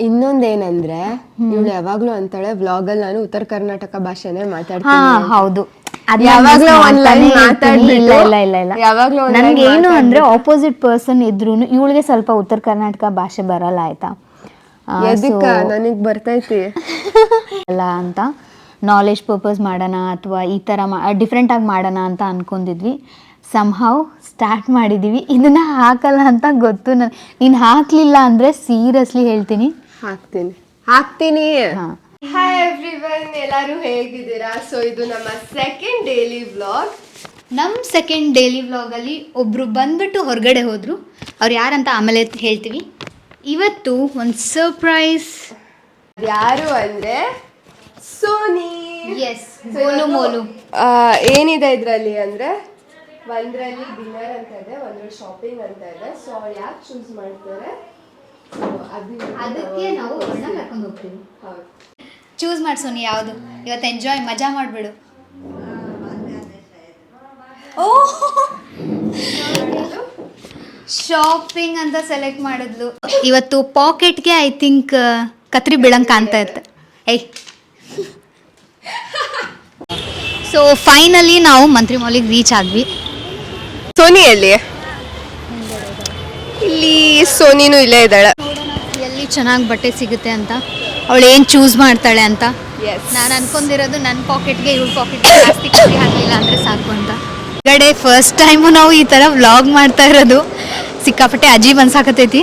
ಇನ್ನೊಂದೇನಂದ್ರೆ ಇವಳು ಯಾವಾಗ್ಲೂ ಅಂತಾಳೆ ವ್ಲಾಗ್ ಅಲ್ಲಿ ನಾನು ಉತ್ತರ ಕರ್ನಾಟಕ ಭಾಷೆನೇ ಹಾ ಮಾತಾಡ್ತೀನಿ ಹೌದು. ಅದ್ನ ಯಾವಾಗ್ಲೋ miss ಒಂದ್ line ಮಾಡ್ತಾನೆ ಮಾತಾಡ್ಬಿಟ್ಟು, ಇಲ್ಲ ಇಲ್ಲ ಇಲ್ಲ ಇಲ್ಲ. ಯಾವಾಗ್ಲೋ ಒಂದ್ line ನನ್ಗೆ ಏನು ಅಂದ್ರೆ ಆಪೋಸಿಟ್ ಪರ್ಸನ್ ಇದ್ರು ಇವಳಿಗೆ ಸ್ವಲ್ಪ ಉತ್ತರ ಕರ್ನಾಟಕ ಭಾಷೆ ಬರಲ್ಲ ಆಯ್ತಾ? ಆ, ಎದಕ್ಕ? ನನಗ್ ಬರ್ತೈತಿ ಅಲ್ಲ ಅಂತ ನಾಲೆಜ್ ಪರ್ಪಸ್ ಮಾಡೋಣ ಅಥವಾ ಈ ಥರ ಮಾ ಡಿಫ್ರೆಂಟ್ ಆಗಿ ಮಾಡೋಣ ಅಂತ ಅನ್ಕೊಂಡಿದ್ವಿ. ಸಂಹಾವ್ ಸ್ಟಾರ್ಟ್ ಮಾಡಿದ್ದೀವಿ ಇದನ್ನ ಹಾಕಲ್ಲ ಅಂತ ಗೊತ್ತು ನಾನು ನೀನು ಹಾಕಲಿಲ್ಲ ಅಂದರೆ ಸೀರಿಯಸ್ಲಿ ಹೇಳ್ತೀನಿ. ಹಾಕ್ತೀನಿ. ಹಾಕ್ತೀನಿ. ಹಾಂ. ಹಾಯ್ ಎವ್ರಿವನ್ ಎಲ್ಲರೂ ಹೇಗಿದ್ದೀರಾ? ಸೊ ಇದು ನಮ್ಮ ಸೆಕೆಂಡ್ ಡೈಲಿ ವ್ಲಾಗ್ ನಮ್ಮ ಸೆಕೆಂಡ್ ಡೈಲಿ ವ್ಲಾಗಲ್ಲಿ ಒಬ್ಬರು ಬಂದ್ಬಿಟ್ಟು ಹೊರಗಡೆ ಹೋದರು. ಅವ್ರು ಯಾರಂತ ಆಮೇಲೆ ಹೇಳ್ತೀವಿ. ಇವತ್ತು ಒಂದು ಸರ್ಪ್ರೈಸ್ ಯಾರು ಅಂದ್ರೆ ಸೋನಿ. ಎಸ್ ಮೋಲು ಮೋಲು. ಆ, ಏನಿದೆ ಇದರಲ್ಲಿ ಅಂದ್ರೆ ಒಂದ್ರಲ್ಲಿ ಡಿನ್ನರ್ ಅಂತ ಇದೆ ಒಂದ್ರಲ್ಲಿ ಶಾಪಿಂಗ್ ಅಂತ ಇದೆ. ಸೊ ಯಾಕೆ ಚೂಸ್ ಮಾಡ್ತಾರೆ? ಅದಕ್ಕೆ ನಾವು ಅವ್ರನ್ನ ಕರ್ಕೊಂಡು ಹೋಗ್ತೀವಿ. ಚೂಸ್ ಮಾಡಿ ಸೋನಿ ಯಾವುದು? ಇವತ್ತು ಎಂಜಾಯ್ ಮಜಾ ಮಾಡಿಬಿಡು. ಓ! ಶಾಪಿಂಗ್ ಅಂತ ಸೆಲೆಕ್ಟ್ ಮಾಡಿದ್ಲು. ಇವತ್ತು ಪಾಕೆಟ್ಗೆ ಐ ಥಿಂಕ್ ಕತ್ರಿ ಬೀಳಂಗೆ ಕಾಣ್ತಾ ಇತ್ತು. ಏಯ್! ಸೊ ಫೈನಲಿ ನಾವು ಮಂತ್ರಿ ಮೌಲಿಗೆ ರೀಚ್ ಆದ್ವಿ. ಸೋನಿ ಇಲ್ಲಿ ಸೋನಿನೂ ಇಲ್ಲೇ ಇದ್ದಾಳೆ. ಎಲ್ಲಿ ಚೆನ್ನಾಗಿ ಬಟ್ಟೆ ಸಿಗುತ್ತೆ ಅಂತ? ಅವಳು ಏನು ಚೂಸ್ ಮಾಡ್ತಾಳೆ ಅಂತ? ಎಸ್ ನಾನು ಅನ್ಕೊಂಡಿರೋದು ನನ್ನ ಪಾಕೆಟ್ಗೆ ಇವಳ ಪಾಕೆಟ್ಗೆ ಜಾಸ್ತಿ ಕಮ್ಮಿ ಆಗಲಿಲ್ಲ ಅಂದರೆ ಸಾಕು ಅಂತ. ಹೊರಗಡೆ ಫಸ್ಟ್ ಟೈಮು ನಾವು ಈ ಥರ ವ್ಲಾಗ್ ಮಾಡ್ತಾ ಇರೋದು. ಸಿಕ್ಕಾಪಟ್ಟೆ ಅಜೀಬ್ ಅನ್ಸಾಕತೈತಿ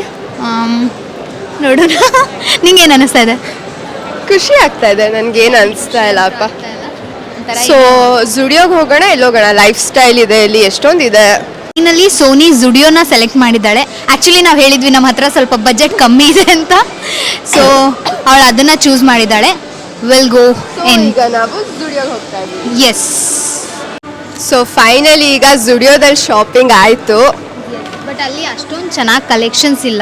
ನೋಡೋಣ. ನಿಂಗೇನು ಅನಿಸ್ತಾ ಇದೆ? ಖುಷಿ ಆಗ್ತಾ ಇದೆ ನನಗೇನು ಅನಿಸ್ತಾ ಇಲ್ಲ ಅಪ್ಪ. ಸೊ ಜುಡಿಯೋಗೆ ಹೋಗೋಣ ಎಲ್ಲೋಗೋಣ? ಲೈಫ್ ಸ್ಟೈಲ್ ಇದೆ ಇಲ್ಲಿ ಎಷ್ಟೊಂದಿದೆ. ಫೈನಲಿ ಸೋನಿ ಜುಡಿಯೋನ ಸೆಲೆಕ್ಟ್ ಮಾಡಿದ್ದಾಳೆ. ಆ್ಯಕ್ಚುಲಿ ನಾವು ಹೇಳಿದ್ವಿ ನಮ್ಮ ಹತ್ರ ಸ್ವಲ್ಪ ಬಜೆಟ್ ಕಮ್ಮಿ ಇದೆ ಅಂತ. ಸೊ ಅವಳು ಅದನ್ನು ಚೂಸ್ ಮಾಡಿದ್ದಾಳೆ. ವಿಲ್ ಗೋ ಎನ್ ಇನ್ ಈಗ ನಾವು ಜುಡಿಯೋಗೆ ಹೋಗ್ತಾ ಇದ್ದೀವಿ. ಎಸ್ ಸೊ ಫೈನಲಿ ಈಗ ಜುಡಿಯೋದಲ್ಲಿ ಶಾಪಿಂಗ್ ಆಯಿತು. ಬಟ್ ಅಲ್ಲಿ ಅಷ್ಟೊಂದು ಚೆನ್ನಾಗಿ ಕಲೆಕ್ಷನ್ಸ್ ಇಲ್ಲ.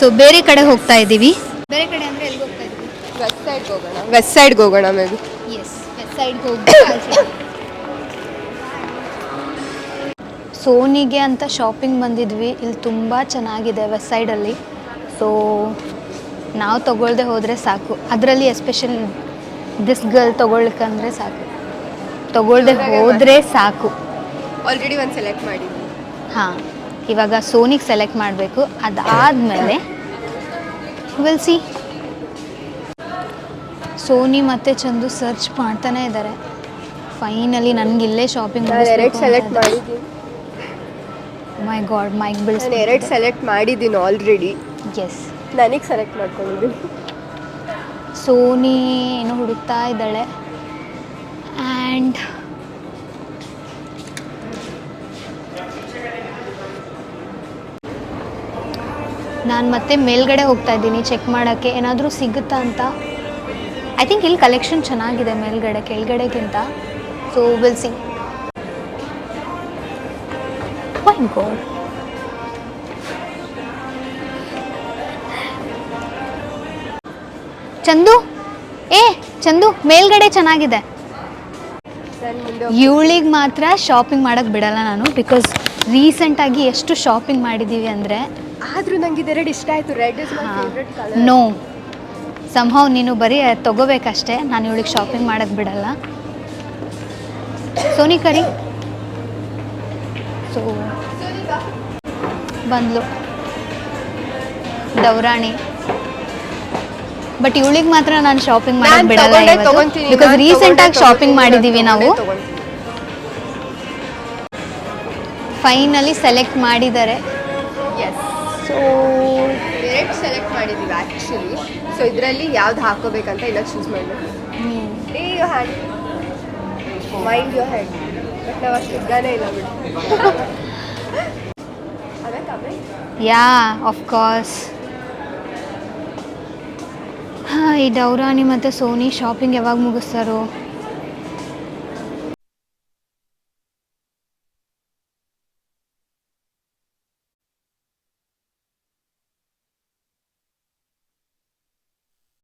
ಸೊ ಬೇರೆ ಕಡೆ ಹೋಗ್ತಾ ಇದ್ದೀವಿ. ಬೇರೆ ಕಡೆ ಅಂದರೆ ಎಲ್ಲಿ ಹೋಗ್ತಾ ಇದ್ದೀವಿ? ವೆಸ್ಟ್ ಸೈಡ್ಗೆ ಹೋಗೋಣ. ವೆಸ್ಟ್ ಸೈಡ್ಗೆ ಹೋಗೋಣ ಮೇ ಬಿ ಎಸ್ ವೆಸ್ಟ್ ಸೈಡ್ಗೆ ಹೋಗಿ ಸೋನಿಗೆ ಅಂತ ಶಾಪಿಂಗ್ ಬಂದಿದ್ವಿ. ಇಲ್ಲಿ ತುಂಬ ಚೆನ್ನಾಗಿದೆ ವೆಸ್ಟ್ ಸೈಡಲ್ಲಿ ಸೊ ನಾವು ತೊಗೊಳ್ದೆ ಹೋದರೆ ಸಾಕು. ಅದರಲ್ಲಿ ಎಸ್ಪೆಷಲ್ ದಿಸ್ ಗರ್ಲ್ ತೊಗೊಳ್ಕಂದ್ರೆ ಸಾಕು. ತೊಗೊಳ್ದೆ ಹೋದರೆ ಸಾಕು. ಆಲ್ರೆಡಿ ಒಂದು ಸೆಲೆಕ್ಟ್ ಮಾಡಿ ಹಾಂ ಇವಾಗ ಸೋನಿಗೆ ಸೆಲೆಕ್ಟ್ ಮಾಡಬೇಕು. ಅದಾದಮೇಲೆ ವಿಲ್ ಸಿ ಸೋನಿ ಮತ್ತು ಚಂದು ಸರ್ಚ್ ಮಾಡ್ತಾನೆ ಇದ್ದಾರೆ ಫೈನಲಿ ನನಗೆ ಇಲ್ಲೇ ಶಾಪಿಂಗ್ ಸೆಲೆಕ್ಟ್ ಮಾಡಿದ್ದೀನಿ. ಮೈ ಗಾಡ್ ಮೈಕ್ ಬಿಲ್ಸ್ ನಾನು ಎರಡು ಸೆಲೆಕ್ಟ್ ಮಾಡಿದ್ದೀನಿ ಆಲ್ರೆಡಿ ಎಸ್ ನನಗೆ ಸೆಲೆಕ್ಟ್ ಮಾಡ್ಕೊಂಡಿದ್ದೀನಿ. ಸೋನಿ ಏನು ಹುಡುಕ್ತಾ ಇದ್ದಾಳೆ. ಆ್ಯಂಡ್ ನಾನು ಮತ್ತೆ ಮೇಲ್ಗಡೆ ಹೋಗ್ತಾ ಇದ್ದೀನಿ ಚೆಕ್ ಮಾಡೋಕ್ಕೆ. ಏನಾದರೂ ಸಿಗುತ್ತಾ ಅಂತ? ಐ ಥಿಂಕ್ ಇಲ್ಲಿ ಕಲೆಕ್ಷನ್ ಚೆನ್ನಾಗಿದೆ ಮೇಲ್ಗಡೆ ಕೆಳಗಡೆಗಿಂತ. So will see Chandu? ಏ ಚಂದು ಮೇಲ್ಗಡೆ ಚೆನ್ನಾಗಿದೆ. ಇವಳಿಗೆ ಮಾತ್ರ ಶಾಪಿಂಗ್ ಮಾಡೋಕ್ಕೆ ಬಿಡಲ್ಲ ನಾನು ಬಿಕಾಸ್ ರೀಸೆಂಟಾಗಿ ಎಷ್ಟು ಶಾಪಿಂಗ್ ಮಾಡಿದ್ದೀವಿ ಅಂದರೆ ಆದರೂ ನಂಗೆ ಇದೆರಡು ಇಷ್ಟ ಆಯಿತು. ರೆಡ್ ನೋ ಸಂಭವ್ ನೀನು ಬರೀ ತಗೋಬೇಕಷ್ಟೇ ನಾನು ಇವಳಿಗೆ ಶಾಪಿಂಗ್ ಮಾಡೋಕ್ಕೆ ಬಿಡಲ್ಲ. ಸೋನಿ ಕರಿ. ಸೊ ಬಂದ್ಲು. ದೌರಾಣಿ. ಬಟ್ ಇವಳಿಗೆ ಮಾತ್ರ ನಾನು ಶಾಪಿಂಗ್ ಮಾಡಕ್ ಬಿಡಲ್ಲ ಬಿಕಾಸ್ ರೀಸೆಂಟ್ ಆಗಿ ಶಾಪಿಂಗ್ ಮಾಡಿದೀವಿ ನಾವು. ಫೈನಲಿ ಸೆಲೆಕ್ಟ್ ಮಾಡಿದ್ದಾರೆ. ಎಸ್ ಸೊ ಎರಡು ಸೆಲೆಕ್ಟ್ ಮಾಡಿದೀವಿ ಆ್ಯಕ್ಚುಲಿ ಸೊ ಇದರಲ್ಲಿ ಯಾವ್ದು ಹಾಕೋಬೇಕಂತ ಇಲ್ಲ ಚೂಸ್ ಮಾಡಬೇಕು. Mind your hand yeah of course ಹಾಂ, ಈ ಡೌರಾಣಿ ಮತ್ತು ಸೋನಿ ಶಾಪಿಂಗ್ ಯಾವಾಗ ಮುಗಿಸ್ತಾರೋ?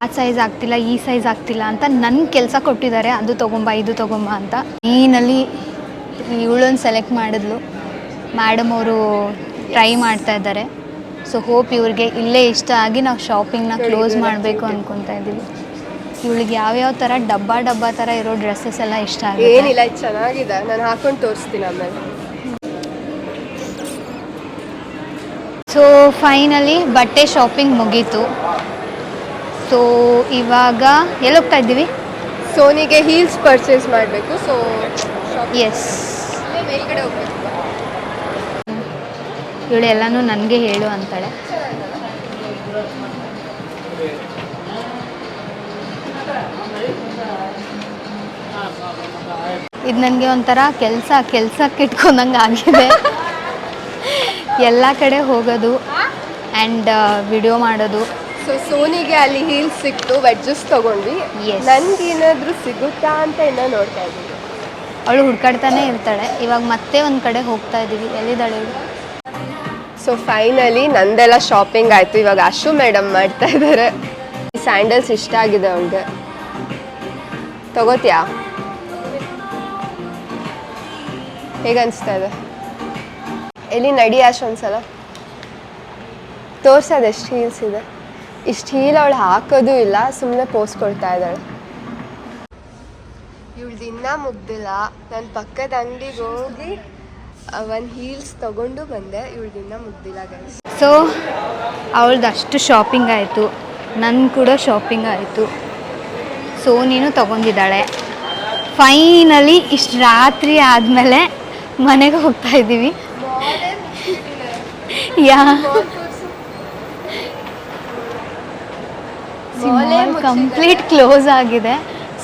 ಆ ಸೈಜ್ ಆಗ್ತಿಲ್ಲ, ಈ ಸೈಜ್ ಆಗ್ತಿಲ್ಲ ಅಂತ ನನ್ ಕೆಲಸ ಕೊಟ್ಟಿದ್ದಾರೆ, ಅದು ತೊಗೊಂಬ, ಇದು ತೊಗೊಂಬ ಅಂತ. ಈನಲ್ಲಿ ಇವಳೊಂದು ಸೆಲೆಕ್ಟ್ ಮಾಡಿದ್ಲು. ಮ್ಯಾಡಮ್ ಅವರು ಟ್ರೈ ಮಾಡ್ತಾ ಇದ್ದಾರೆ. ಸೊ ಹೋಪ್ ಇವ್ರಿಗೆ ಇಲ್ಲೇ ಇಷ್ಟ ಆಗಿ ನಾವು ಶಾಪಿಂಗ್ನ ಕ್ಲೋಸ್ ಮಾಡಬೇಕು. ಅನ್ಕೊತಾ ಇದ್ದೀವಿ. ಇವಳಿಗೆ ಯಾವ್ಯಾವ ಥರ ಡಬ್ಬ ಡಬ್ಬ ಥರ ಇರೋ ಡ್ರೆಸ್ಸಸ್ ಎಲ್ಲ ಇಷ್ಟ ಆಗುತ್ತೆ? ಏನಿಲ್ಲ ಇದು ಚೆನ್ನಾಗಿದೆ. ನಾನು ಹಾಕೊಂಡು ತೋರಿಸ್ತೀನಿ ಆಮೇಲೆ. ಸೊ ಫೈನಲಿ ಬಟ್ಟೆ ಶಾಪಿಂಗ್ ಮುಗೀತು. ಸೊ ಇವಾಗ ಎಲ್ಲಿ ಹೋಗ್ತಾ ಇದ್ದೀವಿ? ಸೋನಿಗೆ ಹೀಲ್ಸ್ ಪರ್ಚೇಸ್ ಮಾಡಬೇಕು. ಸೊ ಎಸ್ ಇವಳು ಎಲ್ಲನೂ ನನಗೆ ಹೇಳು ಅಂತಾಳೆ. ಇದು ನನಗೆ ಒಂಥರ ಕೆಲಸ ಕೆಲ್ಸಕ್ಕೆ ಇಟ್ಕೊಂಡಂಗೆ ಆಗಿದೆ. ಎಲ್ಲ ಕಡೆ ಹೋಗೋದು ಆ್ಯಂಡ್ ವಿಡಿಯೋ ಮಾಡೋದು. ಸೊ ಸೋನಿಗೆ ಅಲ್ಲಿ ಹೀಲ್ಸ್ ಸಿಕ್ತು ವೆಜ್ಜಸ್ ತೊಗೊಂಡ್ವಿ. ನನ್ಗೇನಾದ್ರೂ ಸಿಗುತ್ತಾ ಅಂತ ಇನ್ನೂ ನೋಡ್ತಾ ಇದ್ದೀನಿ. ಅವಳು ಹುಡ್ಕಾಡ್ತಾನೆ ಇರ್ತಾಳೆ. ಇವಾಗ ಮತ್ತೆ ಒಂದು ಕಡೆ ಹೋಗ್ತಾ ಇದ್ದೀವಿ ಎಲ್ಲಿದ್ದಾಳೆ ಸೊ ಫೈನಲಿ ನಂದೆಲ್ಲ ಶಾಪಿಂಗ್ ಆಯಿತು. ಇವಾಗ ಅಶು ಮೇಡಮ್ ಮಾಡ್ತಾ ಇದ್ದಾರೆ ಸ್ಯಾಂಡಲ್ಸ್ ಇಷ್ಟ ಆಗಿದೆ ಅವಳಿಗೆ. ತಗೋತೀಯಾ? ಹೇಗೆ ಅನಿಸ್ತಾ ಇದೆ? ಎಲ್ಲಿ ನಡಿ ಅಶು ಒಂದ್ಸಲ? ತೋರ್ಸೋದು ಎಷ್ಟು ಹೀಲ್ಸ್ ಇದೆ. ಇಷ್ಟು ಹೀಲ್ ಅವಳು ಹಾಕೋದು ಇಲ್ಲ ಸುಮ್ಮನೆ ಪೋಸ್ ಕೊಡ್ತಾ ಇದ್ದಾಳೆ. ಇವಳು ದಿನ ಮುಗ್ದಿಲ್ಲ. ನನ್ನ ಪಕ್ಕದ ಅಂಗಡಿಗೆ ಹೋಗಿ ಒಂದು ಹೀಲ್ಸ್ ತಗೊಂಡು ಬಂದೆ. ಇವಳು ದಿನ ಮುಗ್ದಿಲ್ಲ ಗೈಸ್ ಸೊ ಅವಳದ್ದು ಅಷ್ಟು ಶಾಪಿಂಗ್ ಆಯಿತು. ನನ್ನ ಕೂಡ ಶಾಪಿಂಗ್ ಆಯಿತು. ಸೊ ನೀನು ತಗೊಂಡಿದ್ದಾಳೆ. ಫೈನಲಿ ಇಷ್ಟು ರಾತ್ರಿ ಆದಮೇಲೆ ಮನೆಗೆ ಹೋಗ್ತಾ ಇದ್ದೀವಿ. ಯಾ? ಕಂಪ್ಲೀಟ್ ಕ್ಲೋಸ್ ಆಗಿದೆ.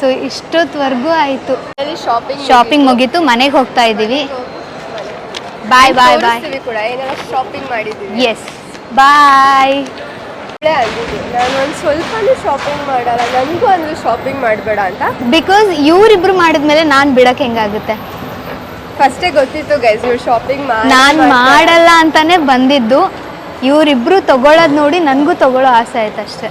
ಸೊ ಇಷ್ಟೊತ್ತವರೆಗೂ ಆಯಿತು. ಶಾಪಿಂಗ್ ಶಾಪಿಂಗ್ ಮುಗೀತು. ಮನೆಗೆ ಹೋಗ್ತಾ ಇದ್ದೀವಿ. ಬಾಯ್ ಬಾಯ್ ಬಾಯ್ ಕೂಡ ಏನೆಲ್ಲ ಶಾಪಿಂಗ್ ಮಾಡಿದ್ದೀವಿ. ಎಸ್ ಬಾಯ್ ನಾನು ಒಂದು ಸ್ವಲ್ಪನೂ ಶಾಪಿಂಗ್ ಮಾಡಲ್ಲ ನನಗೂ ಅಂದ್ರೆ ಶಾಪಿಂಗ್ ಮಾಡಬೇಡ ಅಂತ. ಬಿಕಾಸ್ ಇವರಿಬ್ರು ಮಾಡಿದ್ಮೇಲೆ ನಾನು ಬಿಡಕ್ಕೆ ಹೆಂಗಾಗುತ್ತೆ? ಫಸ್ಟೇ ಗೊತ್ತಿತ್ತು ಗೈಸ್ ಇವ್ರು ಶಾಪಿಂಗ್ ನಾನು ಮಾಡಲ್ಲ ಅಂತಾನೆ ಬಂದಿದ್ದು. ಇವರಿಬ್ರು ತಗೊಳ್ಳೋದು ನೋಡಿ ನನಗೂ ತಗೊಳ್ಳೋ ಆಸೆ ಆಯ್ತು ಅಷ್ಟೇ.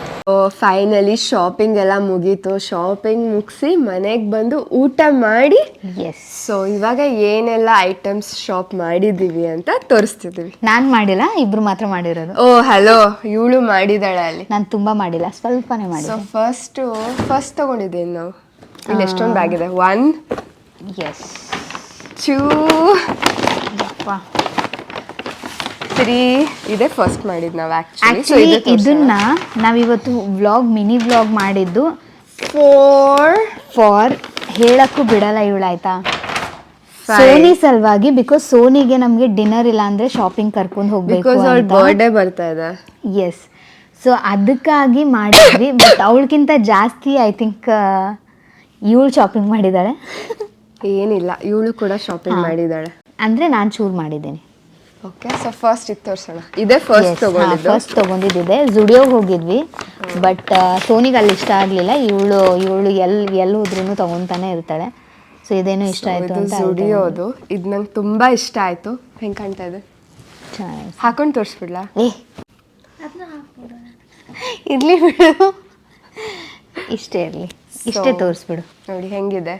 ಫೈನಲಿ ಶಾಪಿಂಗ್ ಎಲ್ಲ ಮುಗೀತು. ಶಾಪಿಂಗ್ ಮುಗಿಸಿ ಮನೆಗೆ ಬಂದು ಊಟ ಮಾಡಿ. ಎಸ್ ಸೊ ಇವಾಗ ಏನೆಲ್ಲ ಐಟಮ್ಸ್ ಶಾಪ್ ಮಾಡಿದ್ದೀವಿ ಅಂತ ತೋರಿಸ್ತಿದ್ದೀವಿ. ನಾನು ಮಾಡಿಲ್ಲ ಇಬ್ರು ಮಾತ್ರ ಮಾಡಿರೋದು. ಓ ಹಲೋ ಇವಳು ಮಾಡಿದಾಳೆ ಅಲ್ಲಿ. ನಾನು ತುಂಬ ಮಾಡಿಲ್ಲ ಸ್ವಲ್ಪನೇ ಸೊ ಮಾಡಿದ್ದೆ ಫಸ್ಟು ಫಸ್ಟ್ ತಗೊಂಡಿದ್ದೀನಿ ನಾವು? ಇಲ್ಲಿ ಎಷ್ಟೊಂದು ಇದೆ ಒನ್ ಎಸ್ ಟೂ ತ್ರೀ ಇದೆ ಫಸ್ಟ್ ಮಾಡಿದ್ದು ನಾವು ಆಕ್ಚುಲಿ ಇದನ್ನ ನಾವಿವತ್ತು ವ್ಲಾಗ್ ಮಿನಿ ವ್ಲಾಗ್ ಮಾಡಿದ್ದು ಫೋರ್ ಫಾರ್ ಹೇಳಕ್ಕೂ ಬಿಡಲ್ಲ ಇವಳಾಯ್ತಾ. ಸೋನಿ ಸಲುವಾಗಿ ಬಿಕಾಸ್ ಸೋನಿಗೆ ನಮಗೆ ಡಿನ್ನರ್ ಇಲ್ಲ ಅಂದ್ರೆ ಶಾಪಿಂಗ್ ಕರ್ಕೊಂಡು ಹೋಗ್ಬೇಕು ಬಿಕಾಸ್ ಅವಳ ಅಂತ. ಬರ್ಡೇ ಬರ್ತಾ ಇದೆ. ಎಸ್ ಸೊ ಅದಕ್ಕಾಗಿ ಮಾಡಿದ್ವಿ ಬಟ್ ಅವಳಕ್ಕಿಂತ ಜಾಸ್ತಿ ಐ ಥಿಂಕ್ ಇವಳು ಶಾಪಿಂಗ್ ಮಾಡಿದ್ದಾಳೆ. ಏನಿಲ್ಲ ಇವಳು ಕೂಡ ಶಾಪಿಂಗ್ ಮಾಡಿದ್ದಾಳೆ. ಅಂದ್ರೆ ನಾನು ಚೂರ್ ಮಾಡಿದ್ದೀನಿ. ಓಕೆ ಸೊ ಫಸ್ಟ್ ಇದು ತೋರಿಸೋಣ. ಇದೇ ಫಸ್ಟ್ ತಗೊಂಡಿದ್ದು? ಫಸ್ಟ್ ತಗೊಂಡಿದ್ದಿದೆ. ಜುಡಿಯೋಗೆ ಹೋಗಿದ್ವಿ ಬಟ್ ಸೋನಿಗೆ ಅಲ್ಲಿ ಇಷ್ಟ ಆಗಲಿಲ್ಲ. ಇವಳು ಇವಳು ಎಲ್ಲಿ ಎಲ್ಲಿ ಹೋದ್ರೂ ತಗೊಂತಾನೆ ಇರ್ತಾಳೆ. ಸೊ ಇದೇನು ಇಷ್ಟ ಆಯಿತು ಅಂತ ಜುಡಿಯೋದು ಇದು ನಂಗೆ ತುಂಬಾ ಇಷ್ಟ ಆಯ್ತು. ಹೆಂಗ್ ಕಾಣ್ತಾ ಇದೆ? ಚೆನ್ನಾಗಿ ಹಾಕೊಂಡು ತೋರಿಸ್ಬಿಡ್ಲಾ? ಏ. ಇರ್ಲಿ ಬಿಡು. ಇಷ್ಟೇ ಇರಲಿ. ಇಷ್ಟೇ ತೋರಿಸ್ಬಿಡು. ನೋಡಿ ಹೆಂಗಿದೆ?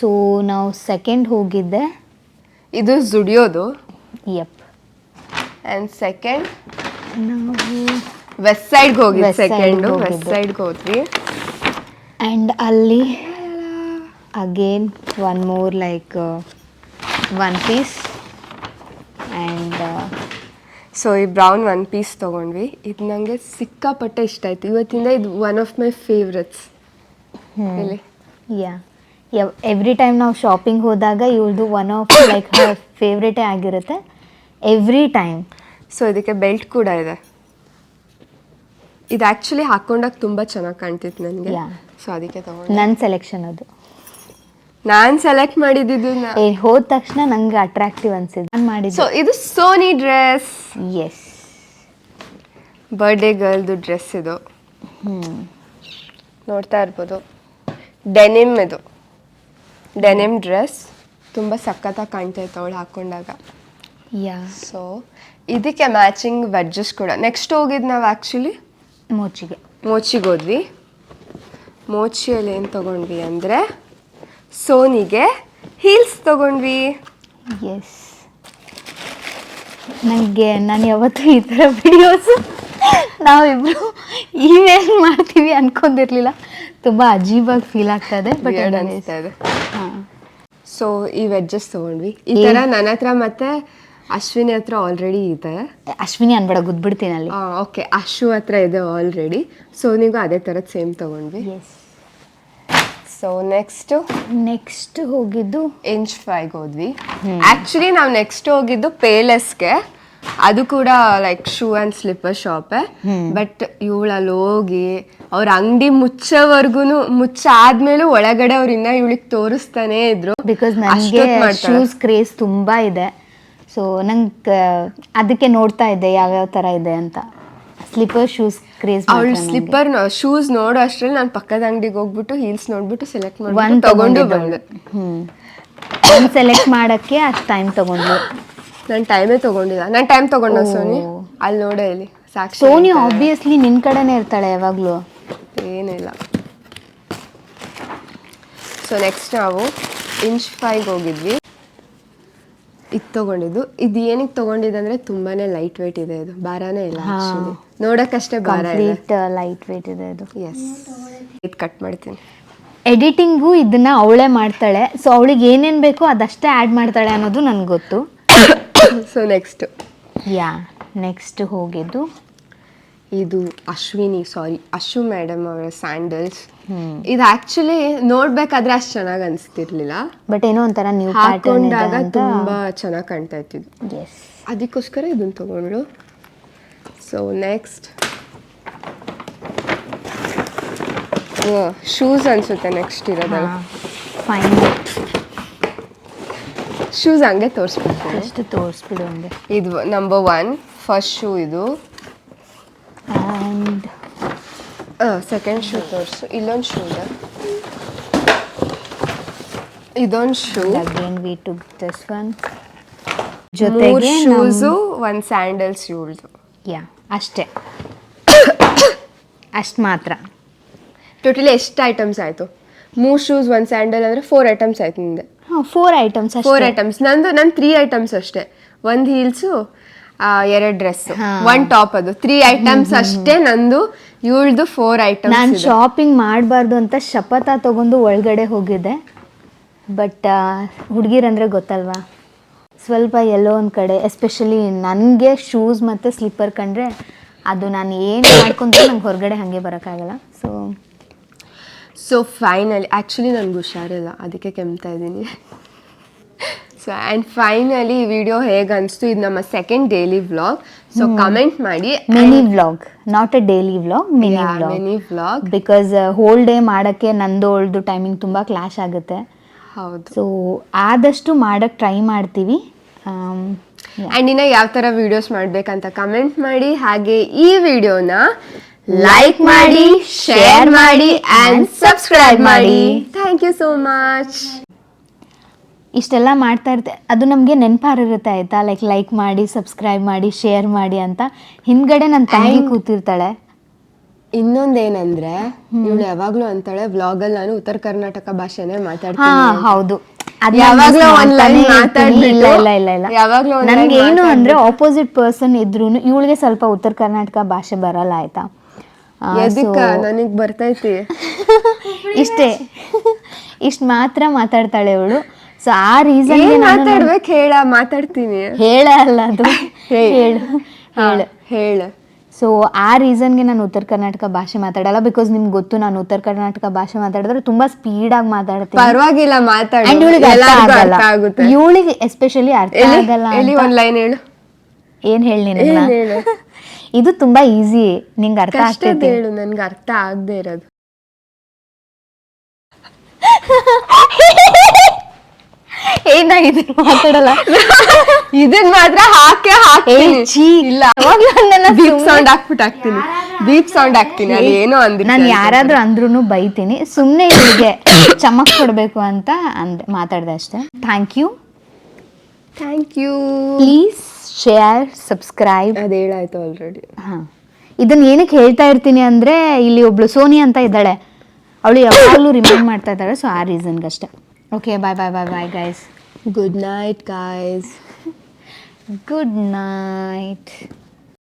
ಸೊ ನಾವು ಸೆಕೆಂಡ್ ಹೋಗಿದ್ದೆ. ಇದು ಜುಡಿಯೋದು ಯಪ್ ಆ್ಯಂಡ್ ಸೆಕೆಂಡ್ ನಾವು ವೆಸ್ಟ್ ಸೈಡ್ಗೆ ಹೋಗಿದ್ದು West side ಗೆ ಸೆಕೆಂಡು ವೆಸ್ಟ್ ಹೋಗಿದ್ದು. ಸೈಡ್ಗೆ ಹೋದ್ವಿ. ಆ್ಯಂಡ್ ಅಲ್ಲಿ again one more like one piece and so ಈ ಬ್ರೌನ್ ಒನ್ ಪೀಸ್ ತೊಗೊಂಡ್ವಿ. ಇದು ನನಗೆ ಸಿಕ್ಕಾಪಟ್ಟೆ ಇಷ್ಟ ಆಯ್ತು. ಇವತ್ತಿಂದ ಇದು ಒನ್ ಆಫ್ ಮೈ ಫೇವ್ರೆಟ್ಸ್ ಇಲ್ಲಿ ಯಾ ಎವ್ರಿ ಟೈಮ್ ನಾವು ಶಾಪಿಂಗ್ ಹೋದಾಗ ಇವಳದು ಒನ್ ಆಫ್ ಲೈಕ್ ಫೇವ್ರೇಟೇ ಆಗಿರುತ್ತೆ. ಎವ್ರಿ ಟೈಮ್ ಸೊ ಇದಕ್ಕೆ ಬೆಲ್ಟ್ ಕೂಡ ಇದೆ. ಇದು ಆ್ಯಕ್ಚುಲಿ ಹಾಕೊಂಡಾಗ ತುಂಬ ಚೆನ್ನಾಗಿ ಕಾಣ್ತಿತ್ತು ನನಗೆ. Yeah. ಸೊ ಅದಕ್ಕೆ ತಗೊಂಡೆ. ನನ್ನ ಸೆಲೆಕ್ಷನ್ ಅದು. ನಾನು ಸೆಲೆಕ್ಟ್ ಮಾಡಿದ್ದು ಏ ಹೋದ ತಕ್ಷಣ ನಂಗೆ ಅಟ್ರಾಕ್ಟಿವ್ ಅನ್ಸಿದ್ದು. ನಾನು ಸೊ ಇದು ಸೋನಿ ಡ್ರೆಸ್ ಎಸ್ ಬರ್ಡೇ ಗರ್ಲ್ದು ಡ್ರೆಸ್ ಇದು. ನೋಡ್ತಾ ಇರ್ಬೋದು. ಡೆನಿಮ್ ಇದು. ಡೆನಿಮ್ ಡ್ರೆಸ್ ತುಂಬ ಸಖತ್ತಾಗಿ ಕಾಣ್ತಾ ಇತ್ತು ಅವಳು ಹಾಕೊಂಡಾಗ. ಯಾ ಸೊ ಇದಕ್ಕೆ ಮ್ಯಾಚಿಂಗ್ ವೆಡ್ಜಸ್ ಕೂಡ. ನೆಕ್ಸ್ಟ್ ಹೋಗಿದ್ದು ನಾವು ಆ್ಯಕ್ಚುಲಿ ಮೋಚಿಗೆ. ಮೋಚಿಗೆ ಹೋದ್ವಿ. ಮೋಚಿಯಲ್ಲಿ ಏನು ತೊಗೊಂಡ್ವಿ ಅಂದರೆ ಸೋನಿಗೆ ಹೀಲ್ಸ್ ತೊಗೊಂಡ್ವಿ. ಎಸ್ ನನಗೆ ನಾನು ಯಾವತ್ತೂ ಈ ಥರ ವಿಡಿಯೋಸ್ ನಾವಿಬ್ಬರು ಇಮೇಲ್ ಮಾಡ್ತೀವಿ ಅನ್ಕೊಂಡಿರ್ಲಿಲ್ಲ. ತುಂಬ ಅಜೀಬಾಗಿ ಫೀಲ್ ಆಗ್ತಾ ಇದೆ ಬಟ್ ಅನಿಸ್ತಾ ಇದೆ. ಹಾಂ. ಸೊ ಈ ವೆಜ್ಜಸ್ ತೊಗೊಂಡ್ವಿ. ಈ ಥರ ನನ್ನ ಹತ್ರ ಮತ್ತೆ ಅಶ್ವಿನಿ ಹತ್ರ ಆಲ್ರೆಡಿ ಇದೆ. ಅಶ್ವಿನಿ ಅನ್ಬೇಡ ಗುದ್ಬಿಡ್ತೀನಿ ಅಲ್ಲಿ. ಓಕೆ ಅಶು ಹತ್ರ ಇದೆ ಆಲ್ರೆಡಿ ಸೋನಿಗೂ ಅದೇ ಥರದ ಸೇಮ್ ತಗೊಂಡ್ವಿ. ಸೊ ನೆಕ್ಸ್ಟ್ ನೆಕ್ಸ್ಟ್ ಹೋಗಿದ್ದು ಇಂಚ್ ಫೈಗೆ ಹೋದ್ವಿ. ಆಕ್ಚುಲಿ ನಾವು ನೆಕ್ಸ್ಟ್ ಹೋಗಿದ್ದು ಪೇಲೆಸ್ಗೆ ಅದು ಕೂಡ ಲೈಕ್ ಶೂ ಅಂಡ್ ಸ್ಲಿಪ್ಪರ್ ಶಾಪೇ ಬಟ್ ಇವಳಲ್ಲಿ ಹೋಗಿ ಅವ್ರ ಅಂಗಡಿ ಮುಚ್ಚೋವರ್ಗು ಮುಚ್ಚಾದ್ಮೇಲೂ ಒಳಗಡೆ ಅವ್ರಿಂದ ಇನ್ನ ಇವಳಿಗೆ ತೋರಿಸ್ತಾನೆ ಇದ್ರು. ಬಿಕಾಸ್ ಶೂಸ್ ಕ್ರೇಜ್ ತುಂಬಾ ಇದೆ. ಸೊ ನಂಗೆ ಅದಕ್ಕೆ ನೋಡ್ತಾ ಇದ್ದೆ ಯಾವ್ಯಾವ ಥರ ಇದೆ ಅಂತ. ಸ್ಲಿಪ್ಪರ್ ಶೂಸ್ ಕ್ರೇಜ್ ಅವಳು ಸ್ಲಿಪ್ಪರ್ ಶೂಸ್ ನೋಡೋ ಅಷ್ಟ್ರಲ್ಲಿ ನಾನು ಪಕ್ಕದ ಅಂಗಡಿಗೆ ಹೋಗ್ಬಿಟ್ಟು ಹೀಲ್ಸ್ ನೋಡ್ಬಿಟ್ಟು ಸೆಲೆಕ್ಟ್ ಒಂದ್ ಮಾಡಿ ತಗೊಂಡು ತಗೊಂಡಿದ್ದು. ಬಂದೆ. ಹ್ಮ್. ಒಂದು ಸೆಲೆಕ್ಟ್ ಮಾಡೋಕ್ಕೆ ಅಷ್ಟು ಟೈಮ್ ತಗೊಂಡ್ಲು ನಾನು ಟೈಮೇ ತಗೊಂಡಿಲ್ಲ. ನಾನು ಟೈಮ್ ತಗೊಂಡ. ಸೋನಿ ಅಲ್ಲಿ ನೋಡೇ ಇಲ್ಲಿ ಸಾಕ್ಷಿ ಸೋನಿ ಆಬ್ವಿಯಸ್ಲಿ ನಿನ್ನ ಕಡೆನೇ ಇರ್ತಾಳೆ ಯಾವಾಗಲೂ. ಏನಿಲ್ಲ ಸೊ ನೆಕ್ಸ್ಟ್ ನಾವು ಇಂಚ್ ಫೈಗೆ ಹೋಗಿದ್ವಿ. ಇದು ತಗೊಂಡಿದ್ದು. ಇದು ಏನಕ್ಕೆ ತಗೊಂಡಿದ್ದು ಅಂದ್ರೆ ತುಂಬಾನೇ ಲೈಟ್ ವೇಟ್ ಇದೆ ಇದು. ಭಾರನೇ ಇಲ್ಲ ಹಾ. actually. ನೋಡಕ್ಕಷ್ಟೇ ಭಾರ ಇದೆ. ಕಂಪ್ಲೀಟ್ ಲೈಟ್ ವೇಟ್ ಇದೆ ಅದು ಎಸ್ ಇದು ಕಟ್ ಮಾಡ್ತೀನಿ. ಎಡಿಟಿಂಗು ಇದನ್ನ ಅವಳೇ ಮಾಡ್ತಾಳೆ. ಸೊ ಅವಳಿಗೆ ಏನೇನು ಬೇಕೋ ಅದಷ್ಟೇ ಆ್ಯಡ್ ಮಾಡ್ತಾಳೆ ಅನ್ನೋದು ನನಗೆ ಗೊತ್ತು. ಸೊ ನೆಕ್ಸ್ಟ್ ಯಾ ನೆಕ್ಸ್ಟ್ ಹೋಗಿದ್ದು. ಇದು ಅಶ್ವಿನಿ ಸಾರಿ ಅಶು ಮೇಡಮ್ ಅವರ ಸ್ಯಾಂಡಲ್ಸ್ ಇದು ಆಕ್ಚುಲಿ ನೋಡ್ಬೇಕಾದ್ರೆ ಅಷ್ಟು ಚೆನ್ನಾಗಿ ಅನಿಸ್ತಿರ್ಲಿಲ್ಲ. ಬಟ್ ಏನೋ ಒಂಥರ ನೀವು ಹಾಕೊಂಡಾಗ ತುಂಬಾ ಚೆನ್ನಾಗಿ ಕಾಣ್ತಾ ಇತ್ತು ಅದಕ್ಕೋಸ್ಕರ ಇದನ್ನ ತಗೊಂಡ್ಳು ಸೊ ನೆಕ್ಸ್ಟ್ ಶೂಸ್ ಅನ್ಸುತ್ತೆ ನೆಕ್ಸ್ಟ್ ಇರೋದಲ್ಲ. ಫೈನ್ ಶೂಸ್ ಹಂಗೆ ತೋರಿಸ್ಬಿಡು ಹಂಗೆ. ಇದು ನಂಬರ್ ಒನ್ ಫಸ್ಟ್ ಶೂ ಇದು ಆ್ಯಂಡ್ ಸೆಕೆಂಡ್ ಶೂ ತೋರಿಸು ಇಲ್ಲೊಂದು ಶೂ ಇದೆ ಇದೊಂದು shoe again with this one ಜೊತೆಗೆ ಶೂಸು ಒಂದು ಸ್ಯಾಂಡಲ್ಸ್ ಇವಳ್ದು ಯಾ ಅಷ್ಟೇ. ಅಷ್ಟು ಮಾತ್ರ. ಟೋಟಲಿ ಎಷ್ಟು ಐಟಮ್ಸ್ ಆಯಿತು? ಮೂರು ಶೂಸ್ ಒಂದು ಸ್ಯಾಂಡಲ್ ಅಂದರೆ ಫೋರ್ ಐಟಮ್ಸ್ ಆಯ್ತು ನಿಂದೆ. ಹಾಂ ಫೋರ್ ಐಟಮ್ಸ್ ಫೋರ್ ಐಟಮ್ಸ್ ನಂದು ನನ್ನ ತ್ರೀ ಐಟಮ್ಸ್ ಅಷ್ಟೇ. ಒಂದು ಹೀಲ್ಸು ಎರಡು ಡ್ರೆಸ್. ಒನ್ ಟಾಪ್ ಅದು. ತ್ರೀ ಐಟಮ್ಸ್ ಅಷ್ಟೇ ನಂದು. ಇವಳ್ದು ಫೋರ್ ನಾನು ಐಟಮ್ಸ್ ಶಾಪಿಂಗ್ ಮಾಡಬಾರ್ದು ಅಂತ ಶಪಥ ತಗೊಂಡು ಒಳಗಡೆ ಹೋಗಿದ್ದೆ. ಬಟ್ ಹುಡುಗಿರಂದ್ರೆ ಗೊತ್ತಲ್ವಾ? ಸ್ವಲ್ಪ ಎಲ್ಲೋ ಒಂದು ಕಡೆ ಎಸ್ಪೆಷಲಿ ನನಗೆ ಶೂಸ್ ಮತ್ತು ಸ್ಲಿಪ್ಪರ್ ಕಂಡ್ರೆ ಅದು ನಾನು ಏನು ಮಾಡ್ಕೊಂಡ್ರೆ ನಂಗೆ ಹೊರಗಡೆ ಹಾಗೆ ಬರೋಕ್ಕಾಗಲ್ಲ. ಸೊ ಸೊ ಫೈನಲಿ ಆ್ಯಕ್ಚುಲಿ ನನಗೆ ಹುಷಾರಿಲ್ಲ. ಅದಕ್ಕೆ ಕೆಮ್ತಾ ಇದ್ದೀನಿ. ಸೊ ಆ್ಯಂಡ್ ಫೈನಲಿ ಈ ವಿಡಿಯೋ ಹೇಗೆ ಅನಿಸ್ತು ಇದು ನಮ್ಮ second daily vlog so comment ಮಾಡಿ mini vlog not a daily vlog mini vlog mini vlog because whole day ಮಾಡೋಕ್ಕೆ ನಂದು ಅವಳದು ಟೈಮಿಂಗ್ ತುಂಬ ಕ್ಲಾಶ್ ಆಗುತ್ತೆ. ಹೌದು. ಸೊ ಆದಷ್ಟು ಮಾಡೋಕ್ಕೆ ಟ್ರೈ ಮಾಡ್ತೀವಿ. ಆ್ಯಂಡ್ ಇನ್ನು ಯಾವ ಥರ ವೀಡಿಯೋಸ್ ಮಾಡಬೇಕಂತ ಕಮೆಂಟ್ ಮಾಡಿ. ಹಾಗೆ ಈ ವಿಡಿಯೋನ ಲೈಕ್ ಮಾಡಿ ಶೇರ್ ಮಾಡಿ ಆ್ಯಂಡ್ ಸಬ್ಸ್ಕ್ರೈಬ್ ಮಾಡಿ. ಥ್ಯಾಂಕ್ ಯು ಸೋ ಮಚ್ ಇಷ್ಟೆಲ್ಲ ಮಾಡ್ತಾ ಇರ್ತೆ ಅದು ನಮಗೆ ನೆನಪಾರಿರುತ್ತೆ ಆಯ್ತಾ? ಲೈಕ್ ಲೈಕ್ ಮಾಡಿ ಸಬ್ಸ್ಕ್ರೈಬ್ ಮಾಡಿ ಶೇರ್ ಮಾಡಿ ಅಂತ. ಹಿಂದ್ಗಡೆ ನನ್ನ ತಾಯಿ ಕೂತಿರ್ತಾಳೆ. ಇನ್ನೊಂದೇನಂದ್ರೆ ಇವಳು ಯಾವಾಗ್ಲೂ ಅಂತಾಳೆ ವ್ಲಾಗ್ ಅಲ್ಲಿ ನಾನು ಉತ್ತರ ಕರ್ನಾಟಕ ಭಾಷೆನೇ ಹಾ ಮಾತಾಡ್ತೀನಿ. ಹೌದು. ಅದ್ ಯಾವಾಗ್ಲೋ ನಾನು ಒಂದ್ line ಮಾಡ್ತಾನೆ ಇರ್ತೀನಿ. ಇಲ್ಲ ಇಲ್ಲ ಇಲ್ಲ ಇಲ್ಲ. ಯಾವಾಗ್ಲೋ ಒಂದ್ line ನನ್ಗೆ ಏನು ಅಂದ್ರೆ. ಆಪೋಸಿಟ್ ಪರ್ಸನ್ ಇದ್ರು ಇವಳಿಗೆ ಸ್ವಲ್ಪ ಉತ್ತರ ಕರ್ನಾಟಕ ಭಾಷೆ ಬರಲ್ಲ ಆಯ್ತಾ? ಆ, ಎದಕ್ಕ? so- ನನಗ್ ಬರ್ತೈತಿ ಇಷ್ಟೇ ಇಷ್ಟ. ಮಾತ್ರ ಮಾತಾಡ್ತಾಳೆ ಇವಳು ಸೊ ಆ ಏನ್ ರೀಸನ್ ಮಾತಾಡ್ಬೇಕು ಹೇಳ ಮಾತಾಡ್ತೀನಿ. ಹೇಳ ಅಲ್ಲ ಅದು. ಹೇಳು. ಹೇಳು. ಹೇಳ. ಸೊ ಆ ರೀಸನ್ಗೆ ನಾನು ಉತ್ತರ ಕರ್ನಾಟಕ ಭಾಷೆ ಮಾತಾಡಲ್ಲ ಬಿಕಾಸ್ ನಿಮ್ಗೆ ಗೊತ್ತು ನಾನು ಉತ್ತರ ಕರ್ನಾಟಕ ಭಾಷೆ ಮಾತಾಡಿದ್ರೆ ತುಂಬಾ ಸ್ಪೀಡ್ ಆಗಿ ಮಾತಾಡ್ತೀನಿ. ಪರವಾಗಿಲ್ಲ ಮಾತಾಡಿ. ಇವಳಿಗೆ ಎಸ್ಪೆಷಲಿ ಅರ್ಥ ಆಗಲ್ಲ ಒಂದ್ ಲೈನ್ ಹೇಳು. ಏನ್ ಹೇಳಿ ಇದು ತುಂಬಾ ಈಸಿ ನಿಂಗೆ ಅರ್ಥ ಆಗ್ತದೆ ಹೇಳು ನನ್ಗೆ ಅರ್ಥ ಆಗದೆ ಇರೋದು. ಏನ ಇದು ಮಾತಾಡಲ್ಲ. ಇದನ್ ಮಾತ್ರ ಹಾಕೆ ಹಾಕ್ತೀನಿ. ಇಲ್ಲ ಅವಾಗ ನನ್ನ ಬೀಪ್ ಸುಮ್ನೆ- ಸೌಂಡ್ ಹಾಕ್ಬಿಟ್ಟು ಹಾಕ್ತೀನಿ. ದೀಪ್ ಸೌಂಡ್ ಹಾಕ್ತೀನಿ. ಏನೋ ನಾನು ಯಾರಾದ್ರೂ ಅಂದ್ರೂ ಬೈತೀನಿ. ಸುಮ್ಮನೆ ಇವಳಿಗೆ ಚಮಕ್ ಕೊಡ್ಬೇಕು ಅಂತ ಅಂದೆ ಮಾತಾಡ್ದೆ ಅಷ್ಟೇ. Thank you thank you please share subscribe ಅದೇಳಾಯ್ತು ಹೇಳಾಯ್ತು ಆಲ್ರೆಡಿ ಹಾಂ. ಇದನ್ನ ಏನಕ್ಕೆ ಹೇಳ್ತಾ ಇರ್ತೀನಿ ಅಂದ್ರೆ ಇಲ್ಲಿ ಒಬ್ಳು ಸೋನಿ ಅಂತ ಇದ್ದಾಳೆ. ಅವಳು ಯಾವಾಗಲೂ ರಿಮೈಂಡ್ ಮಾಡ್ತಾ ಇದ್ದಾಳೆ ಸೊ ಆ ರೀಸನ್ಗಷ್ಟೇ Okay, bye bye bye bye, guys. Good night, guys. Good night.